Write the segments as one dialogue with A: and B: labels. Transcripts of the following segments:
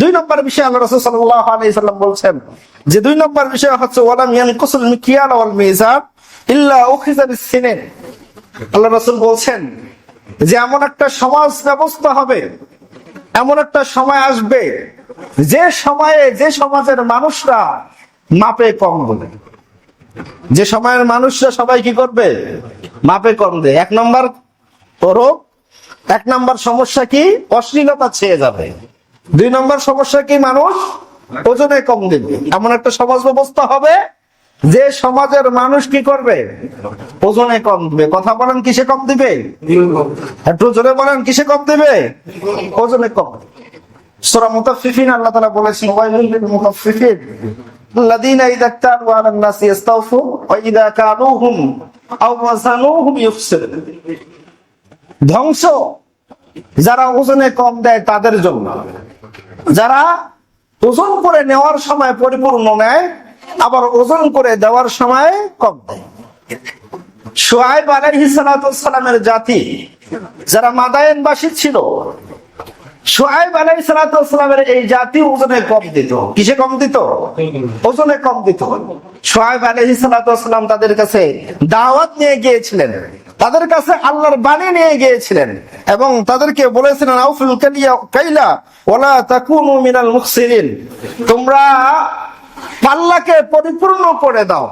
A: দুই নম্বর বিষয় আল্লাহ রসুল সাল্লাল্লাহু আলাইহি সাল্লাম বলছেন যে দুই নম্বর বিষয় হচ্ছে, ওয়ালাম ইয়ানকুসুল মিকিয়াল ওয়াল মিজান ইল্লা উখিযা বিসসিনিন আল্লাহ রসুল বলছেন যে এমন একটা সমাজ ব্যবস্থা হবে, এমন একটা সময় আসবে, যে সময়ে, যে সমাজের মানুষরা মাপে কম বলে যে সময়ের মানুষরা সবাই কি করবে? মাপে কম দেয় এক নম্বর রোগ, এক নম্বর সমস্যা কি? অশ্লীলতা ছেয়ে যাবে। দুই নম্বর সমস্যা কি মানুষ ওজনে কম দেবে এমন একটা সমাজ ব্যবস্থা হবে যে সমাজের মানুষ কি করবে ওজনে কম দিবে কথা বলেন কিসে কম দিবে একটু জোরে বলেন কিসে কম দিবে ওজনে কম সূরা মুতাফফিফিন আল্লাহ তাআলা বলেছেন ওয়াইলুল লিল মুতাফফিফিন الذين إذا اكتالوا على الناس يستوفون وإذا كالوهم أو وزنوهم يخسرون ধ্বংস যারা ওজনে কম দেয় তাদের জন্য যারা ওজন করে নেওয়ার সময় পরিপূর্ণ নেয়, আবার ওজন করে দেওয়ার সময় কম দেয়। সোহাইব জাতি যারা মাদায়েনবাসী ছিল সোহাইব আলাই সালামের এই জাতি ওজনে কম দিত। কিসে কম দিত? ওজনে কম দিত। সোহাইব আলাই সালাম তাদের কাছে দাওয়াত নিয়ে গিয়েছিলেন। তাদের কাছে আল্লাহর বাণী নিয়ে গিয়েছিলেন এবং তাদেরকে বলেছিলেন, আউফুল কালিয়া কাইলা ওলা তাকুনু মিনাল মুখসিরিন। তোমরা পাল্লাকে পরিপূর্ণ করে দাও।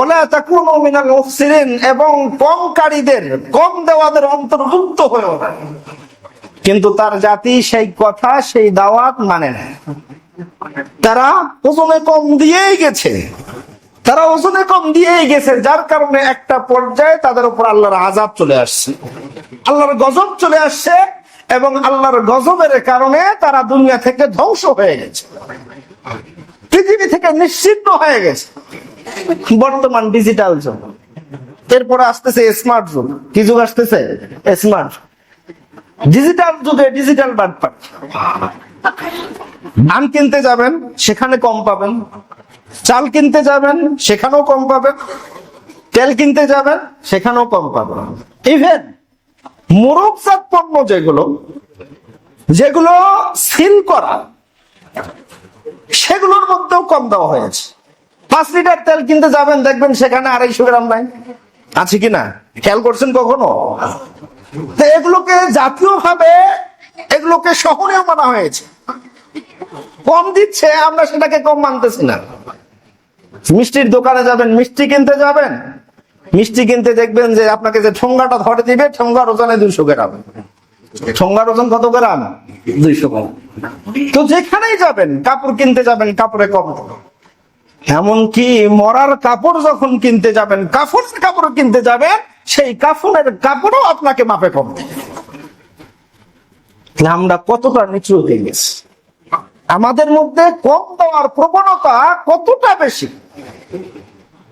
A: ওলা তাকুনু মিনাল মুখসিরিন এবং কমকারীদের, কম দেওয়াদের অন্তর্ভুক্ত হয়েও কিন্তু তার জাতি সেই কথা, সেই দাওয়াত মানে না। তারা প্রথমে কম দিয়েই গেছে। তারা ওজনে কম দিয়েই গেছে, যার কারণে একটা পর্যায়ে তাদের উপর আল্লাহর আজাব চলে আসছে। আল্লাহর গজব চলে আসছে এবং আল্লাহর গজবের কারণে তারা দুনিয়া থেকে ধ্বংস হয়ে গেছে। পৃথিবী থেকে নিশ্চিন্ন হয়ে গেছে। বর্তমান ডিজিটাল যুগ। এরপরে আসতেছে স্মার্ট যুগ। কি যুগ আসতেছে? স্মার্ট ডিজিটাল যুগে ডিজিটাল বাদ বাটপাট ধান কিনতে যাবেন, সেখানে কম পাবেন। চাল কিনতে যাবেন, সেখানেও কম পাবেন। তেল কিনতে যাবেন, সেখানেও কম পাবেন। ইভেন মোরগজাত পণ্য যেগুলো যেগুলো সিল করা, সেগুলোর মধ্যেও কম দেওয়া হয়েছে। পাঁচ লিটার তেল কিনতে যাবেন, দেখবেন সেখানে আড়াইশো গ্রাম নাই। আছে কিনা খেয়াল করছেন কখনো? তো এগুলোকে জাতীয় ভাবে এগুলোকে সহনীয় মানা হয়েছে। কম দিচ্ছে, আমরা সেটাকে কম মানতেছি না। মিষ্টির দোকানে যাবেন মিষ্টি কিনতে যাবেন। মিষ্টি কিনতে দেখবেন যে আপনাকে যে ঠোঙ্গাটা ধরে দিবে ঠোঙ্গার ওজনে দুইশো গ্রাম। ঠোঙ্গার ওজন কত গ্রাম? দুইশো গ্রাম। তো যেখানেই যাবেন কাপড় কিনতে যাবেন কাপড়ে কম। এমনকি মরার কাপড় যখন কিনতে যাবেন কাপড়ের কাপড় কিনতে যাবেন সেই কাফনের কাপড়ও আপনাকে মাপে কম। আমরা কতটা নিচু হয়ে গেছি? আমাদের মধ্যে কম দেওয়ার প্রবণতা কতটা বেশি?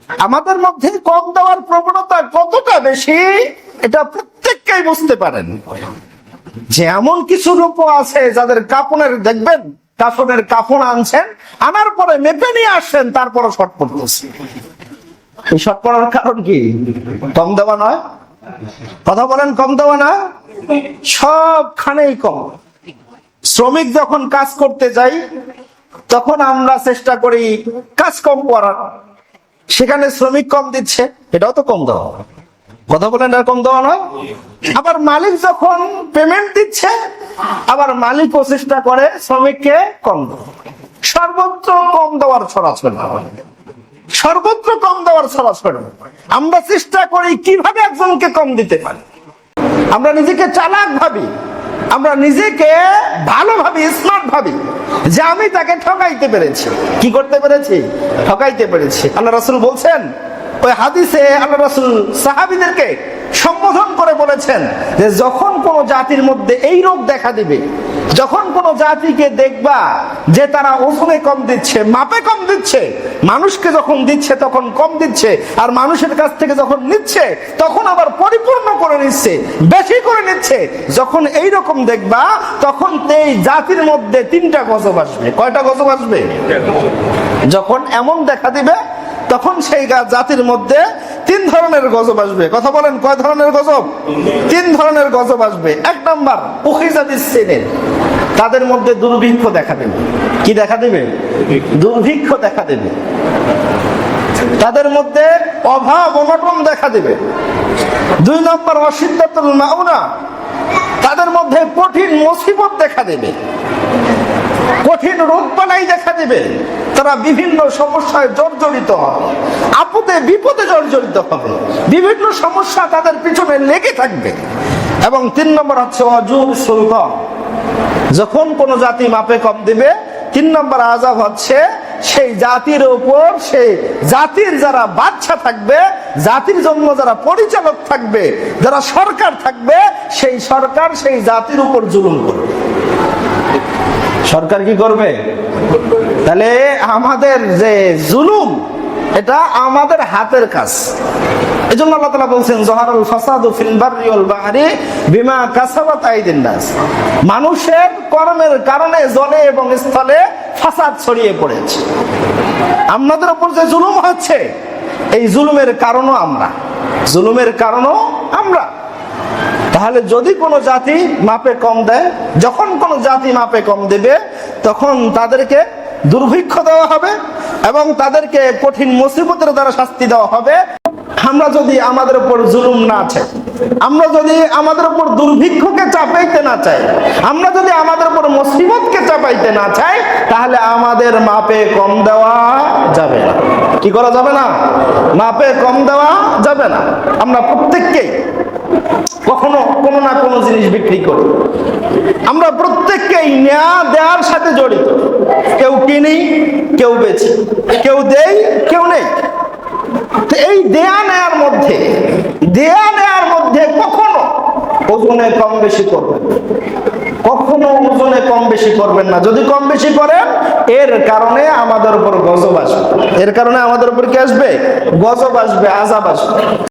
A: আমাদের মধ্যে কম দেওয়ার প্রবণতা কতটা বেশি, এটা প্রত্যেককেই বুঝতে পারেন। যে এমন কিছু রূপ আছে যাদের কাপনের দেখবেন, কাফনের কাফন আনছেন, আনার পরে মেপে নিয়ে আসছেন তারপরে শর্ট পড়তেছে। এই শর্ট পড়ার কারণ কি? কম দেওয়া নয়? কথা বলেন, কম দেওয়া না? সবখানেই কম। শ্রমিক যখন কাজ করতে যাই তখন আমরা চেষ্টা করি কাজ কম করার। সেখানে শ্রমিক কম দিচ্ছে, এটাও তো কম দেওয়া। কথা বলেন কম দেওয়া নয়। আবার মালিক যখন পেমেন্ট দিচ্ছে, আবার মালিকও চেষ্টা করে শ্রমিককে কম সর্বোচ্চ কম দেওয়ার ছড়াছড়ি। সর্বত্র কম দেওয়ার ছড়াছড়ি। আমরা চেষ্টা করি কীভাবে একজনকে কম দিতে পারি। আমরা নিজেকে চালাক ভাবি। আমরা নিজেকে ভালো ভাবি যে আমি তাকে ঠকাইতে পেরেছি। কি করতে পেরেছি? ঠকাইতে পেরেছি। আল্লাহ রাসুল বলছেন, ওই হাদিসে আল্লাহ রাসুল সাহাবিদেরকে সম্বোধন করে বলেছেন যে যখন কোন জাতির মধ্যে এই রোগ দেখা দিবে যখন কোন জাতিকে দেখবা যে তারা ওজনে কম দিচ্ছে, মাপে কম দিচ্ছে, মানুষকে যখন দিচ্ছে তখন কম দিচ্ছে, আর মানুষের কাছ থেকে যখন নিচ্ছে তখন আবার পরিপূর্ণ করে নিচ্ছে, বেশি করে নিচ্ছে, যখন এই রকম দেখবা তখন এই জাতির মধ্যে তিনটা গজব আসবে। কয়টা গজব আসবে? যখন এমন দেখা দিবে, তখন সেই জাতির মধ্যে তিন ধরনের গজব আসবে। কথা বলেন, কয় ধরনের গজব? তিন ধরনের গজব আসবে। এক নম্বর উখিজাদিস সিনিন তাদের মধ্যে দুর্ভিক্ষ দেখা দেবে। কি দেখা দেবে? দুর্ভিক্ষ দেখা দেবে। তাদের মধ্যে অভাব, অনটন দেখা দেবে। দুই নম্বর অসিদ্ধাতুল মাউনা, তাদের মধ্যে কঠিন মুসিবত দেখা দেবে। কঠিন রোগ বালাই দেখা দেবে। তারা বিভিন্ন সমস্যায় জর্জরিত হবে। আপদে, বিপদে জর্জরিত হবে। বিভিন্ন সমস্যা তাদের পিছনে লেগে থাকবে। এবং তিন নম্বর হচ্ছে অজুর সুলতান যখন কোন জাতি মাপে কম দিবে, তিন নম্বর আজাব হচ্ছে সেই জাতির উপর, সেই জাতির যারা বাচ্চা থাকবে, জাতির জন্য যারা পরিচালক থাকবে, যারা সরকার থাকবে, সেই সরকার সেই জাতির উপর জুলুম করবে। সরকার কি করবে? তাহলে আমাদের যে জুলুম এটা আমাদের হাতের কাজ। এই জন্য বলছেন মানুষের কর্মের কারণে জলে এবং স্থলে ছড়িয়ে পড়েছে। আমাদের উপর যে জুলুম হচ্ছে, এই জুলুমের কারণও আমরা। জুলুমের কারণও আমরা। তাহলে যদি কোনো জাতি মাপে কম দেয়, যখন কোনো জাতি মাপে কম দেবে, তখন তাদেরকে দুর্ভিক্ষ দেওয়া হবে এবং তাদেরকে কঠিন মুসিবতের দ্বারা শাস্তি দেওয়া হবে। আমরা যদি আমাদের উপর জুলুম না চাই, আমরা যদি আমাদের উপর দুর্ভিক্ষকে চাপাইতে না চাই, আমরা যদি আমাদের উপর মুসিবতকে চাপাইতে না চাই, তাহলে আমাদের মাপে কম দেওয়া যাবে না। কি করা যাবে না? মাপে কম দেওয়া যাবে না। আমরা প্রত্যেককেই কখনো কোনো না কোনো জিনিস বিক্রি করি। আমরা প্রত্যেককেই নেয়া দেওয়ার সাথে জড়িত। কেউ কিনি, কেউ বেচি। কেউ দেই, কেউ নেই। এই দেয়া নেয়ার মধ্যে, দেয়া নেয়ার মধ্যে কখনো ওজনে কম বেশি করবেন কখনো ওজনে কম বেশি করবেন না। যদি কম বেশি করেন, এর কারণে আমাদের উপর গজব আসবে। এর কারণে আমাদের উপর কি আসবে? গজব আসবে আজাব আসবে।